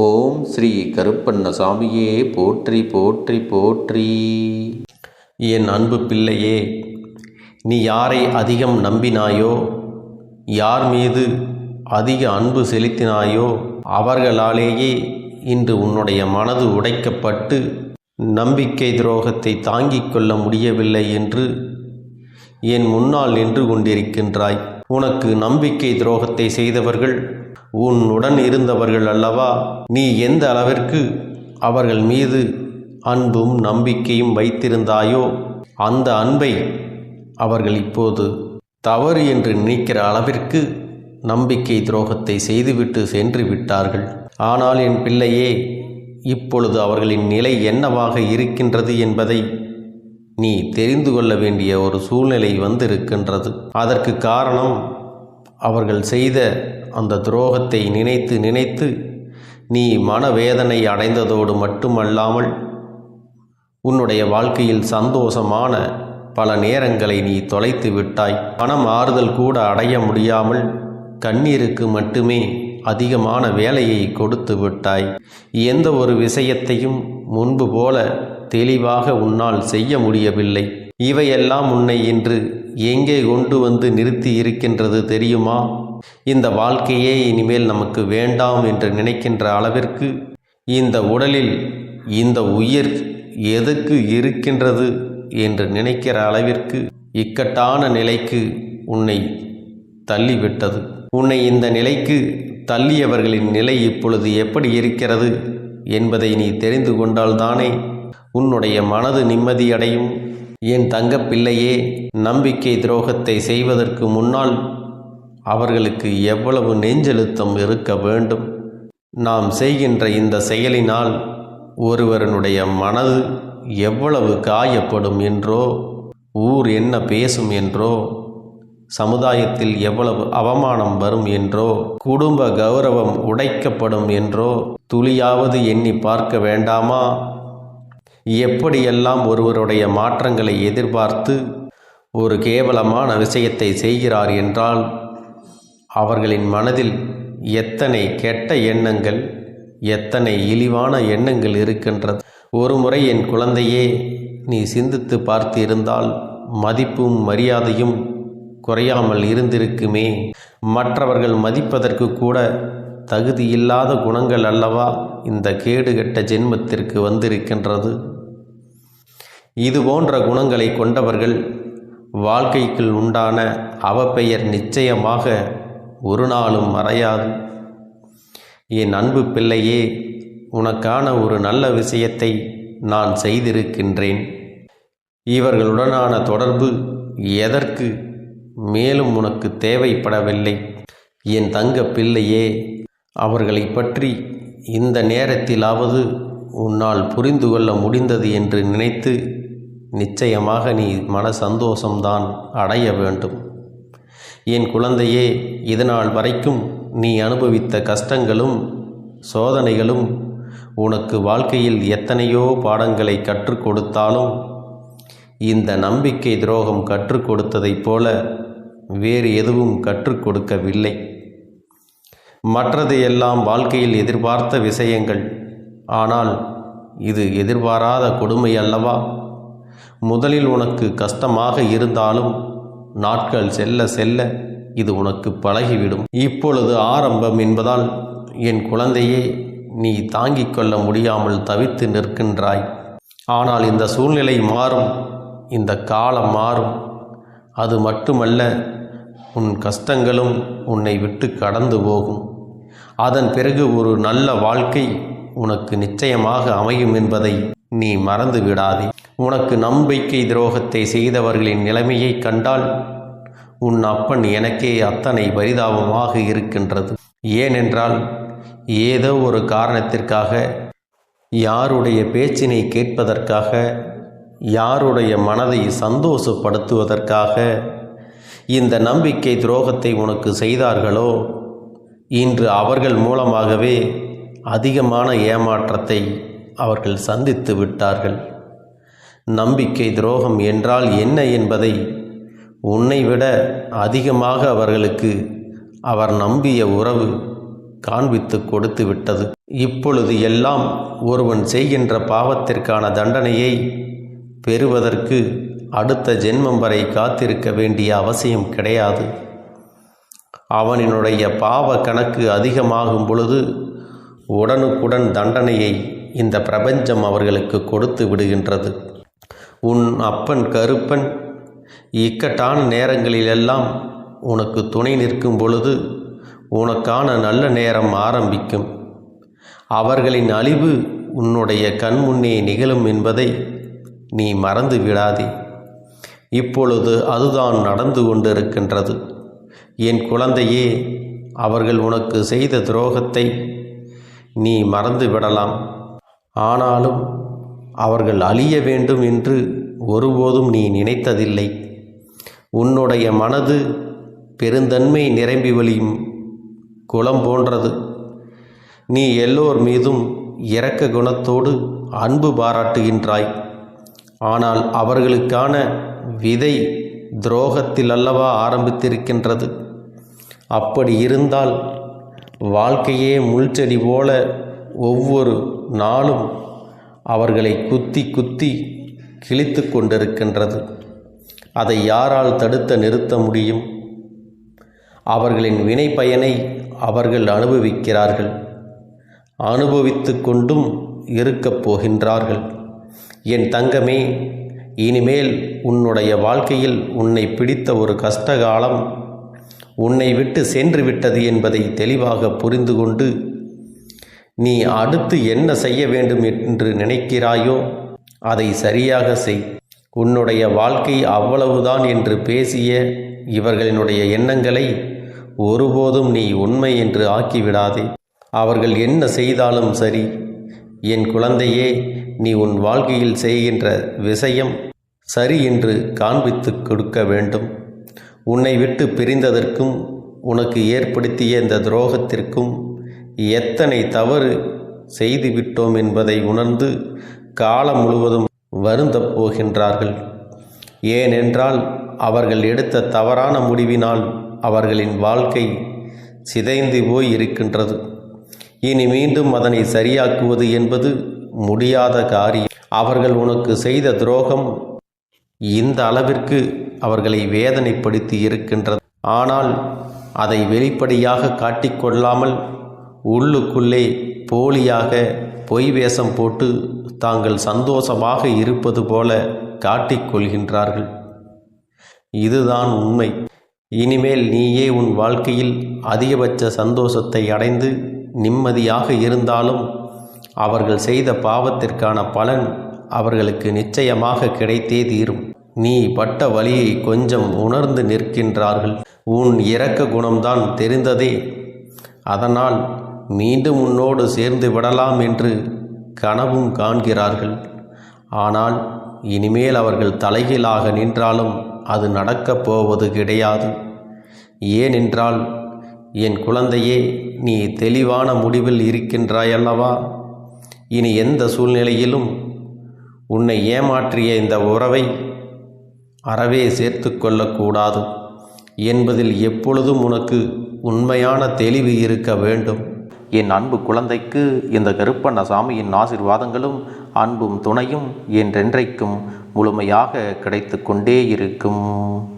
ஓம் ஸ்ரீ கருப்பண்ணசாமியே போற்றி போற்றி போற்றி. என் அன்பு பிள்ளையே நீ யாரை அதிகம் நம்பினாயோ யார் மீது அதிக அன்பு செலுத்தினாயோ அவர்களாலேயே இன்று உன்னுடைய மனது உடைக்கப்பட்டு நம்பிக்கை துரோகத்தை தாங்கிக் கொள்ள முடியவில்லை என்று என் முன்னால் நின்று கொண்டிருக்கின்றாய். உனக்கு நம்பிக்கை துரோகத்தை செய்தவர்கள் உன்னுடன் இருந்தவர்கள் அல்லவா? நீ எந்த அளவிற்கு அவர்கள் மீது அன்பும் நம்பிக்கையும் வைத்திருந்தாயோ அந்த அன்பை அவர்கள் இப்போது தவறு என்று நினைக்கிற அளவிற்கு நம்பிக்கை துரோகத்தை செய்துவிட்டு சென்று விட்டார்கள். ஆனால் என் பிள்ளையே இப்பொழுது அவர்களின் நிலை என்னவாக இருக்கின்றது என்பதை நீ தெரிந்து கொள்ள வேண்டிய ஒரு சூழ்நிலை வந்திருக்கின்றது. அதற்கு காரணம் அவர்கள் செய்த அந்த துரோகத்தை நினைத்து நினைத்து நீ மனவேதனை அடைந்ததோடு மட்டுமல்லாமல் உன்னுடைய வாழ்க்கையில் சந்தோஷமான பல நேரங்களை நீ தொலைத்து விட்டாய். பணம் ஆறுதல் கூட அடைய முடியாமல் கண்ணீருக்கு மட்டுமே அதிகமான வேலையை கொடுத்து விட்டாய். எந்த ஒரு விஷயத்தையும் முன்பு போல தெளிவாக உன்னால் செய்ய முடியவில்லை. இவையெல்லாம் உன்னை இன்று எங்கே கொண்டு வந்து நிறுத்தி இருக்கின்றது தெரியுமா? இந்த வாழ்க்கையே இனிமேல் நமக்கு வேண்டாம் என்று நினைக்கின்ற அளவிற்கு இந்த உடலில் இந்த உயிர் எதுக்கு இருக்கின்றது என்று நினைக்கிற அளவிற்கு இக்கட்டான நிலைக்கு உன்னை தள்ளிவிட்டது. உன்னை இந்த நிலைக்கு தள்ளியவர்களின் நிலை இப்பொழுது எப்படி இருக்கிறது என்பதை நீ தெரிந்து கொண்டால்தானே உன்னுடைய மனது நிம்மதியடையும். என் தங்கப்பிள்ளையே நம்பிக்கை துரோகத்தை செய்வதற்கு முன்னால் அவர்களுக்கு எவ்வளவு நெஞ்செழுத்தம் இருக்க வேண்டும்? நாம் செய்கின்ற இந்த செயலினால் ஒருவரனுடைய மனது எவ்வளவு காயப்படும் என்றோ ஊர் என்ன பேசும் என்றோ சமுதாயத்தில் எவ்வளவு அவமானம் வரும் என்றோ குடும்ப கௌரவம் உடைக்கப்படும் என்றோ துளியாவது எண்ணி பார்க்க வேண்டாமா? எப்படியெல்லாம் ஒருவருடைய மாற்றங்களை எதிர்பார்த்து ஒரு கேவலமான விஷயத்தை செய்கிறார் என்றால் அவர்களின் மனதில் எத்தனை கெட்ட எண்ணங்கள் எத்தனை இழிவான எண்ணங்கள் இருக்கின்றது. ஒரு முறை என் குழந்தையே நீ சிந்தித்து பார்த்து இருந்தால் மதிப்பும் மரியாதையும் குறையாமல் இருந்திருக்குமே. மற்றவர்கள் மதிப்பதற்கு கூட தகுதியில்லாத குணங்கள் அல்லவா இந்த கேடுகட்ட ஜென்மத்திற்கு வந்திருக்கின்றது? இது போன்ற குணங்களை கொண்டவர்கள் வாழ்க்கைக்குள் உண்டான அவப்பெயர் நிச்சயமாக ஒரு நாளும் மறையாது. என் அன்பு பிள்ளையே உனக்கான ஒரு நல்ல விஷயத்தை நான் செய்திருக்கின்றேன். இவர்களுடனான தொடர்பு எதற்கு? மேலும் உனக்கு தேவைப்படவில்லை. என் தங்க பிள்ளையே அவர்களை பற்றி இந்த நேரத்திலாவது உன்னால் புரிந்து கொள்ள முடிந்தது என்று நினைத்து நிச்சயமாக நீ மன சந்தோஷம்தான் அடைய வேண்டும். என் குழந்தையே இதனால் வரைக்கும் நீ அனுபவித்த கஷ்டங்களும் சோதனைகளும் உனக்கு வாழ்க்கையில் எத்தனையோ பாடங்களை கற்றுக் கொடுத்தாலும் இந்த நம்பிக்கை துரோகம் கற்றுக் கொடுத்ததைப் போல வேறு எதுவும் கற்றுக் கொடுக்கவில்லை. மற்றது எல்லாம் வாழ்க்கையில் எதிர்பார்த்த விஷயங்கள். ஆனால் இது எதிர்பாராத கொடுமை அல்லவா? முதலில் உனக்கு கஷ்டமாக இருந்தாலும் நாட்கள் செல்ல செல்ல இது உனக்கு பழகிவிடும். இப்பொழுது ஆரம்பம் என்பதால் என் குழந்தையே நீ தாங்கிக் கொள்ள முடியாமல் தவித்து நிற்கின்றாய். ஆனால் இந்த சூழ்நிலை மாறும் இந்த காலம் மாறும். அது மட்டுமல்ல உன் கஷ்டங்களும் உன்னை விட்டு கடந்து போகும். அதன் பிறகு ஒரு நல்ல வாழ்க்கை உனக்கு நிச்சயமாக அமையும் என்பதை நீ மறந்து விடாதே. உனக்கு நம்பிக்கை துரோகத்தை செய்தவர்களின் நிலைமையை கண்டால் உன் அப்பன் எனக்கே அத்தனை பரிதாபமாக இருக்கின்றது. ஏனென்றால் ஏதோ ஒரு காரணத்திற்காக யாருடைய பேச்சினை கேட்பதற்காக யாருடைய மனதை சந்தோஷப்படுத்துவதற்காக இந்த நம்பிக்கை துரோகத்தை உனக்கு செய்தார்களோ இன்று அவர்கள் மூலமாகவே அதிகமான ஏமாற்றத்தை அவர்கள் சந்தித்து விட்டார்கள். நம்பிக்கை துரோகம் என்றால் என்ன என்பதை உன்னை விட அதிகமாக அவர்களுக்கு அவர் நம்பிய உறவு காண்பித்து கொடுத்து விட்டது. இப்பொழுது எல்லாம் ஒருவன் செய்கின்ற பாவத்திற்கான தண்டனையை பெறுவதற்கு அடுத்த ஜென்மம் வரை காத்திருக்க வேண்டிய அவசியம் கிடையாது. அவனினுடைய பாவ கணக்கு அதிகமாகும் பொழுது உடனுக்குடன் தண்டனையை இந்த பிரபஞ்சம் அவர்களுக்கு கொடுத்து விடுகின்றது. உன் அப்பன் கருப்பன் இக்கட்டான நேரங்களிலெல்லாம் உனக்கு துணை நிற்கும் பொழுது உனக்கான நல்ல நேரம் ஆரம்பிக்கும். அவர்களின் அழிவு உன்னுடைய கண்முன்னே நிகழும் என்பதை நீ மறந்து விடாதே இப்பொழுது அதுதான் நடந்து கொண்டிருக்கின்றது. என் குழந்தையே அவர்கள் உனக்கு செய்த துரோகத்தை நீ மறந்து விடலாம் ஆனாலும் அவர்கள் அழிய வேண்டும் என்று ஒருபோதும் நீ நினைத்ததில்லை. உன்னுடைய மனது பெருந்தன்மை நிரம்பி வழியும் குளம் போன்றது. நீ எல்லோர் மீதும் இரக்க குணத்தோடு அன்பு பாராட்டுகின்றாய். ஆனால் அவர்களுக்கான விதை துரோகத்தில் அல்லவா ஆரம்பித்திருக்கின்றது. அப்படி இருந்தால் வாழ்க்கையே முள்செடி போல ஒவ்வொரு நாளும் அவர்களை குத்தி குத்தி கிழித்து கொண்டிருக்கின்றது. அதை யாரால் தடுத்த நிறுத்த முடியும்? அவர்களின் வினை பயனை அவர்கள் அனுபவிக்கிறார்கள். அனுபவித்து கொண்டும் இருக்கப் போகின்றார்கள். என் தங்கமே இனிமேல் உன்னுடைய வாழ்க்கையில் உன்னை பிடித்த ஒரு கஷ்டகாலம் உன்னை விட்டு சென்று விட்டது என்பதை தெளிவாக புரிந்து கொண்டு நீ அடுத்து என்ன செய்ய வேண்டும் என்று நினைக்கிறாயோ அதை சரியாக செய். உன்னுடைய வாழ்க்கை அவ்வளவுதான் என்று பேசிய இவர்களினுடைய எண்ணங்களை ஒருபோதும் நீ உண்மை என்று ஆக்கிவிடாதே. அவர்கள் என்ன செய்தாலும் சரி. என் குழந்தையே நீ உன் வாழ்க்கையில் செய்கின்ற விஷயம் சரி என்று காண்பித்து கொடுக்க வேண்டும். உன்னை விட்டு பிரிந்ததற்கும் உனக்கு ஏற்படுத்திய இந்த துரோகத்திற்கும் எத்தனை தவறு செய்துவிட்டோம் என்பதை உணர்ந்து காலம் முழுவதும் வருந்தப் போகின்றார்கள். ஏனென்றால் அவர்கள் எடுத்த தவறான முடிவினால் அவர்களின் வாழ்க்கை சிதைந்து போய் இருக்கின்றது இனி மீண்டும் அதனை சரியாக்குவது என்பது முடியாத காரியம். அவர்கள் உனக்கு செய்த துரோகம் இந்த அளவிற்கு அவர்களை வேதனைப்படுத்தி இருக்கின்றது. ஆனால் அதை வெளிப்படையாக காட்டிக்கொள்ளாமல் உள்ளுக்குள்ளே போலியாக பொய் வேஷம் போட்டு தாங்கள் சந்தோஷமாக இருப்பது போல காட்டிக்கொள்கின்றார்கள் இதுதான் உண்மை. இனிமேல் நீயே உன் வாழ்க்கையில் அதிகபட்ச சந்தோஷத்தை அடைந்து நிம்மதியாக இருந்தாலும் அவர்கள் செய்த பாவத்திற்கான பலன் அவர்களுக்கு நிச்சயமாக கிடைத்தே தீரும். நீ பட்ட வழியை கொஞ்சம் உணர்ந்து நிற்கின்றார்கள். உன் இரக்க குணம்தான் தெரிந்ததே. அதனால் மீண்டும் உன்னோடு சேர்ந்து விடலாம் என்று கனவும் காண்கிறார்கள். ஆனால் இனிமேல் அவர்கள் தலைகீழாக நின்றாலும் அது நடக்கப் போவது கிடையாது. ஏனென்றால் என் குழந்தையே நீ தெளிவான முடிவில் இருக்கின்றாயல்லவா? இனி எந்த சூழ்நிலையிலும் உன்னை ஏமாற்றிய இந்த உறவை அறவே சேர்த்து கொள்ளக்கூடாது. என்பதில் எப்பொழுதும் உனக்கு உண்மையான தெளிவு இருக்க வேண்டும். என் அன்பு குழந்தைக்கு இந்த கருப்பண்ண சாமியின் ஆசிர்வாதங்களும் அன்பும் துணையும் என்றென்றைக்கும் முழுமையாக கிடைத்து கொண்டே இருக்கும்.